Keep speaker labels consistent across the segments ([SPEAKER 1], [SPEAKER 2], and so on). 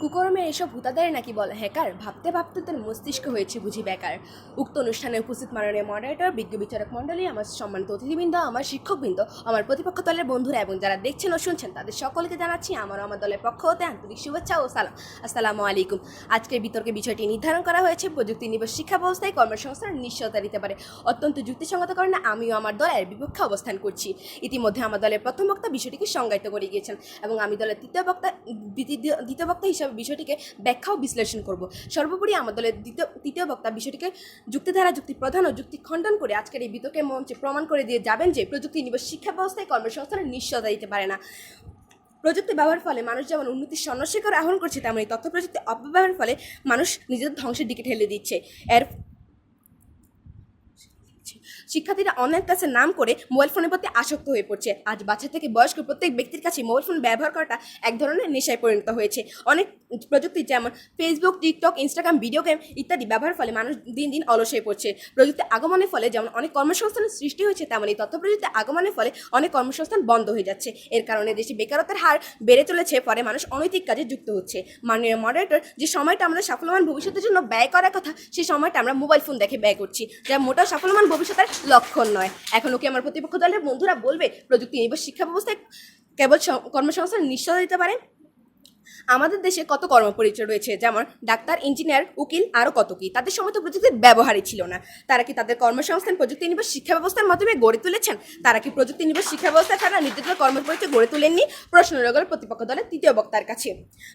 [SPEAKER 1] কুকরমে এসব হুতাদের নাকি বলে? হ্যাকার, ভাবতে ভাবতে তার মস্তিষ্ক হয়েছে বুঝি বেকার। উক্ত অনুষ্ঠানে উপস্থিত মাননীয় মডারেটর বিজ্ঞ বিচারক মণ্ডলী, আমার সম্মানিত অতিথিবৃন্দ, আমার শিক্ষকবৃন্দ, আমার প্রতিপক্ষ দলের বন্ধুরা এবং যারা দেখছেন ও শুনছেন, তাদের সকলকে জানাচ্ছি আমার আমার দলের পক্ষ হতে আন্তরিক শুভেচ্ছা ও সালাম। আসসালামু আলাইকুম। আজকের বিতর্কে বিষয়টি নির্ধারণ করা হয়েছে। প্রযুক্তি নির্ভর শিক্ষা ব্যবস্থায় কর্মসংস্থান নিশ্চয়তা দিতে পারে। অত্যন্ত যুক্তিসঙ্গত কারণে আমিও আমার দলের বিপক্ষে অবস্থান করছি। ইতিমধ্যে আমার দলের প্রথম বক্তা বিষয়টিকে সংজ্ঞায়িত করে গিয়েছেন এবং আমি দলের তৃতীয় বক্তা দ্বিতীয় বক্তা হিসাবে বিষয়টিকে ব্যাখ্যা ও বিশ্লেষণ করব। সর্বোপরি আমার দলের দ্বিতীয়, তৃতীয় বক্তা বিষয়টিকে যুক্তিধারা, যুক্তি প্রধান ও যুক্তি খণ্ডন করে আজকের এই বিতর্কের মঞ্চে প্রমাণ করে দিয়ে যাবেন যে প্রযুক্তি নির্ভর শিক্ষা ব্যবস্থায় কর্মসংস্থানের নিশ্চয়তা দিতে পারে না। প্রযুক্তি ব্যবহারের ফলে মানুষ যেমন উন্নতির স্বর্ণশিখর আহরণ করছে, তেমন এই তথ্য প্রযুক্তি অপব্যবহারের ফলে মানুষ নিজেদের ধ্বংসের দিকে ঠেলে দিচ্ছে। এর শিক্ষার্থীরা অনলাইন ক্লাসের নাম করে মোবাইল ফোনের প্রতি আসক্ত হয়ে পড়ছে। আজ বাচ্চা থেকে বয়স্ক প্রত্যেক ব্যক্তির কাছে মোবাইল ফোন ব্যবহার করাটা এক ধরনের নেশায় পরিণত হয়েছে। অনেক প্রযুক্তি যেমন Facebook TikTok Instagram video game ইত্যাদি ব্যবহার ফলে মানুষ দিন দিন অলস হয়ে পড়ছে। প্রযুক্তি আগমনের ফলে যেমন অনেক কর্মসংস্থানের সৃষ্টি হয়েছে, তেমনই তথ্য প্রযুক্তি আগমনের ফলে অনেক কর্মসংস্থান বন্ধ হয়ে যাচ্ছে। এর কারণে দেশে বেকারত্বের হার বেড়ে চলেছে, ফলে মানুষ অনৈতিক কাজে যুক্ত হচ্ছে। মাননীয় মডারেটর যে সময়টা আমাদের সাফল্যবান ভবিষ্যতের জন্য ব্যয় করার কথা সেই সময়টা আমরা মোবাইল ফোন দেখে ব্যয় করছি। যা মোটা সাফল্যবান ভবিষ্যতের লক্ষণ নয়। এখন ওকে আমার প্রতিপক্ষ দলের বন্ধুরা বলবে প্রযুক্তি নির্ভর শিক্ষা ব্যবস্থায় কেবল কর্মসংস্থান নিশ্চয়তা দিতে পারে? আমাদের দেশে কত কর্মপরিচয় রয়েছে? যেমন ডাক্তার, ইঞ্জিনিয়ার, উকিল আরও কত কি? তাদের সময় তো প্রযুক্তির ব্যবহারই ছিল না। তারা কি তাদের কর্মসংস্থান, প্রযুক্তি নির্ভর শিক্ষা ব্যবস্থার মাধ্যমে গড়ে তুলেছেন? তারা কি প্রযুক্তি নির্ভর শিক্ষা ব্যবস্থা ছাড়া নিজেদের কর্মপরিচয় গড়ে তুলেননি? প্রশ্ন রয়ে প্রতিপক্ষ দলের তৃতীয় বক্তার কাছে।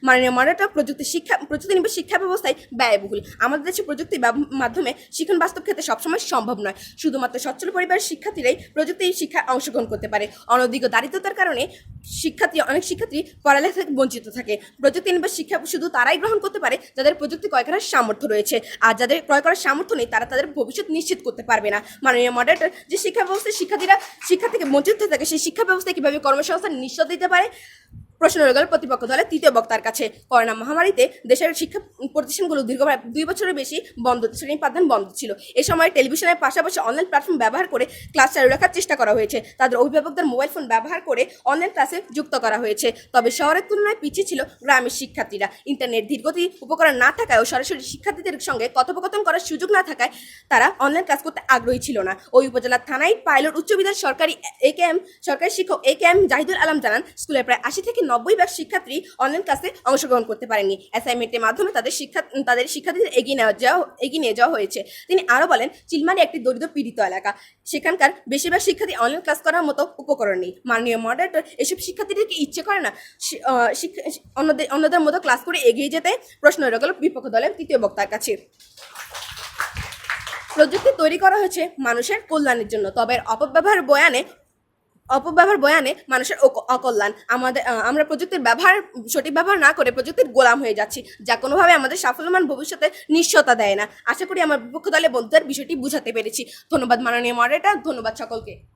[SPEAKER 1] মাননীয় মডারেটর প্রযুক্তি শিক্ষা, প্রযুক্তি নির্ভর শিক্ষা ব্যবস্থায় ব্যয়বহুল। আমাদের দেশে প্রযুক্তির মাধ্যমে শিক্ষণ বাস্তব ক্ষেত্রে সবসময় সম্ভব নয়। শুধুমাত্র সচ্ছল পরিবারের শিক্ষার্থীরাই প্রযুক্তি শিক্ষায় অংশগ্রহণ করতে পারে। অনধিক দারিদ্রতার কারণে শিক্ষার্থী, অনেক শিক্ষার্থী পড়ালেখা থেকে বঞ্চিত থাকে। প্রযুক্তি নির্ভর শিক্ষা শুধু তারাই গ্রহণ করতে পারে যাদের প্রযুক্তি ক্রয় করার সামর্থ্য রয়েছে। আর যাদের ক্রয় করার সামর্থ্য নেই, তারা তাদের ভবিষ্যৎ নিশ্চিত করতে পারবে না। মাননীয় মডারেটর যে শিক্ষা ব্যবস্থায় শিক্ষার্থীরা, শিক্ষা থেকে বঞ্চিত থাকে, সেই শিক্ষা ব্যবস্থায় কীভাবে কর্মসংস্থান নিশ্চয় দিতে পারে? প্রশ্ন রয়ে গেল প্রতিপক্ষ দলের তৃতীয় বক্তার কাছে। করোনা মহামারীতে দেশের শিক্ষা প্রতিষ্ঠানগুলো দীর্ঘ দুই বছরের বেশি বন্ধ, শ্রেণি পাঠদান বন্ধ ছিল। এ সময় টেলিভিশনের পাশাপাশি অনলাইন প্ল্যাটফর্ম ব্যবহার করে ক্লাস চালু রাখার চেষ্টা করা হয়েছে। তাদের অভিভাবকদের মোবাইল ফোন ব্যবহার করে অনলাইন ক্লাসে যুক্ত করা হয়েছে। তবে শহরের তুলনায় পিছিয়ে ছিল গ্রামের শিক্ষার্থীরা। ইন্টারনেট ধীরগতি উপকরণ না থাকায় ও সরাসরি শিক্ষার্থীদের সঙ্গে কথোপকথন করার সুযোগ না থাকায় তারা অনলাইন ক্লাস করতে আগ্রহী ছিল না। ওই উপজেলার থানায় পাইলট উচ্চ বিদ্যালয় সরকারি এ কে এম, সরকারি শিক্ষক A K M Zahidul Alam জানান, স্কুলের প্রায় আশি থেকে নব্বই ভাগ শিক্ষার্থী অনলাইন ক্লাসে অংশগ্রহণ করতে পারেনি অ্যাসাইনমেন্টের মাধ্যমে তাদের শিক্ষা, তাদের শিক্ষার্থীদের এগিয়ে নেওয়া যাওয়া এগিয়ে নিয়ে যাওয়া হয়েছে। তিনি আরও বলেন, চিলমারি একটি দরিদ্র পীড়িত এলাকা। সেখানকার বেশিরভাগ শিক্ষার্থী অনলাইন ক্লাস করার মতো উপকরণ নেই। মাননীয় মডারেটর এসব শিক্ষার্থীদেরকে ইচ্ছে করে না? অন্যদের অন্যদের মতো ক্লাস করে এগিয়ে যেতে? প্রশ্ন রয়ে বিপক্ষ দলের তৃতীয় বক্তার কাছে। প্রযুক্তি তৈরি করা হয়েছে মানুষের কল্যাণের জন্য, তবে অপব্যবহার বয়ানে অপব্যবহার বয়ানে মানুষের অক- অকল্যাণ। আমাদের আমরা প্রযুক্তির ব্যবহার, সঠিক ব্যবহার না করে প্রযুক্তির গোলাম হয়ে যাচ্ছি, যা কোনোভাবে আমাদের সাফল্যমান ভবিষ্যতে নিশ্চয়তা দেয় না। আশা করি আমার বিপক্ষ দলে বন্ধুদের বিষয়টি বুঝাতে পেরেছি। ধন্যবাদ মাননীয় মডারেটার ধন্যবাদ সকলকে।